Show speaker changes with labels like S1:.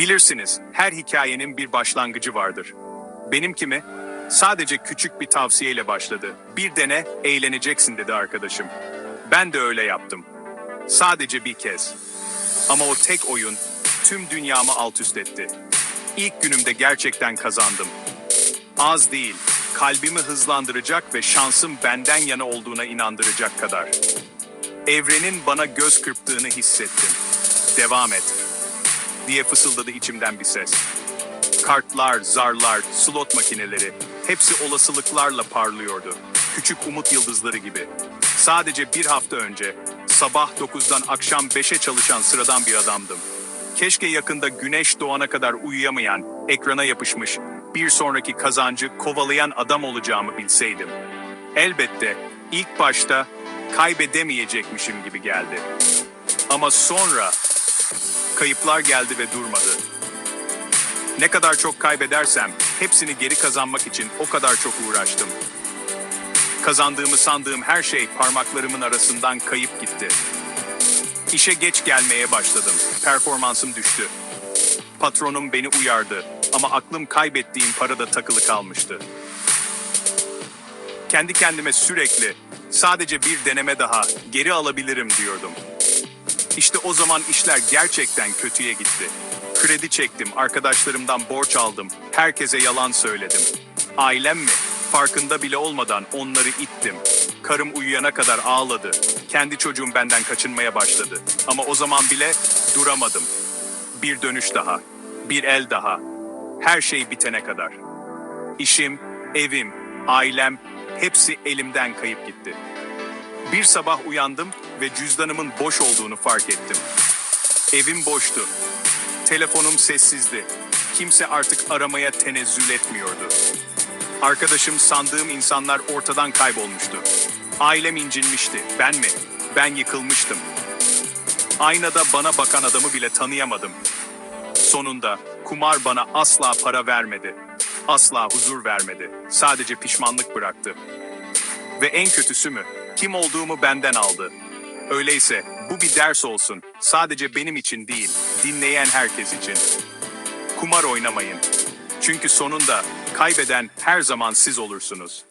S1: Bilirsiniz, her hikayenin bir başlangıcı vardır. Benimki mi? Sadece küçük bir tavsiyeyle başladı. Bir dene, eğleneceksin dedi arkadaşım. Ben de öyle yaptım. Sadece bir kez. Ama o tek oyun tüm dünyamı alt üst etti. İlk günümde gerçekten kazandım. Az değil, kalbimi hızlandıracak ve şansım benden yana olduğuna inandıracak kadar. Evrenin bana göz kırptığını hissettim. Devam et, diye fısıldadı içimden bir ses. Kartlar, zarlar, slot makineleri, hepsi olasılıklarla parlıyordu. Küçük umut yıldızları gibi. Sadece bir hafta önce, sabah 9'dan akşam 5'e çalışan sıradan bir adamdım. Keşke yakında güneş doğana kadar uyuyamayan, ekrana yapışmış, bir sonraki kazancı kovalayan adam olacağımı bilseydim. Elbette ilk başta kaybedemeyecekmişim gibi geldi. Ama sonra kayıplar geldi ve durmadı. Ne kadar çok kaybedersem hepsini geri kazanmak için o kadar çok uğraştım. Kazandığımı sandığım her şey parmaklarımın arasından kayıp gitti. İşe geç gelmeye başladım. Performansım düştü. Patronum beni uyardı ama aklım kaybettiğim parada takılı kalmıştı. Kendi kendime sürekli sadece bir deneme daha geri alabilirim diyordum. İşte o zaman işler gerçekten kötüye gitti. Kredi çektim, arkadaşlarımdan borç aldım, herkese yalan söyledim. Ailem mi? Farkında bile olmadan onları ittim. Karım uyuyana kadar ağladı. Kendi çocuğum benden kaçınmaya başladı. Ama o zaman bile duramadım. Bir dönüş daha, bir el daha. Her şey bitene kadar. İşim, evim, ailem hepsi elimden kayıp gitti. Bir sabah uyandım ve cüzdanımın boş olduğunu fark ettim. Evim boştu. Telefonum sessizdi. Kimse artık aramaya tenezzül etmiyordu. Arkadaşım sandığım insanlar ortadan kaybolmuştu. Ailem incinmişti. Ben mi? Ben yıkılmıştım. Aynada bana bakan adamı bile tanıyamadım. Sonunda kumar bana asla para vermedi. Asla huzur vermedi. Sadece pişmanlık bıraktı. Ve en kötüsü mü? Kim olduğumu benden aldı. Öyleyse bu bir ders olsun. Sadece benim için değil, dinleyen herkes için. Kumar oynamayın. Çünkü sonunda kaybeden her zaman siz olursunuz.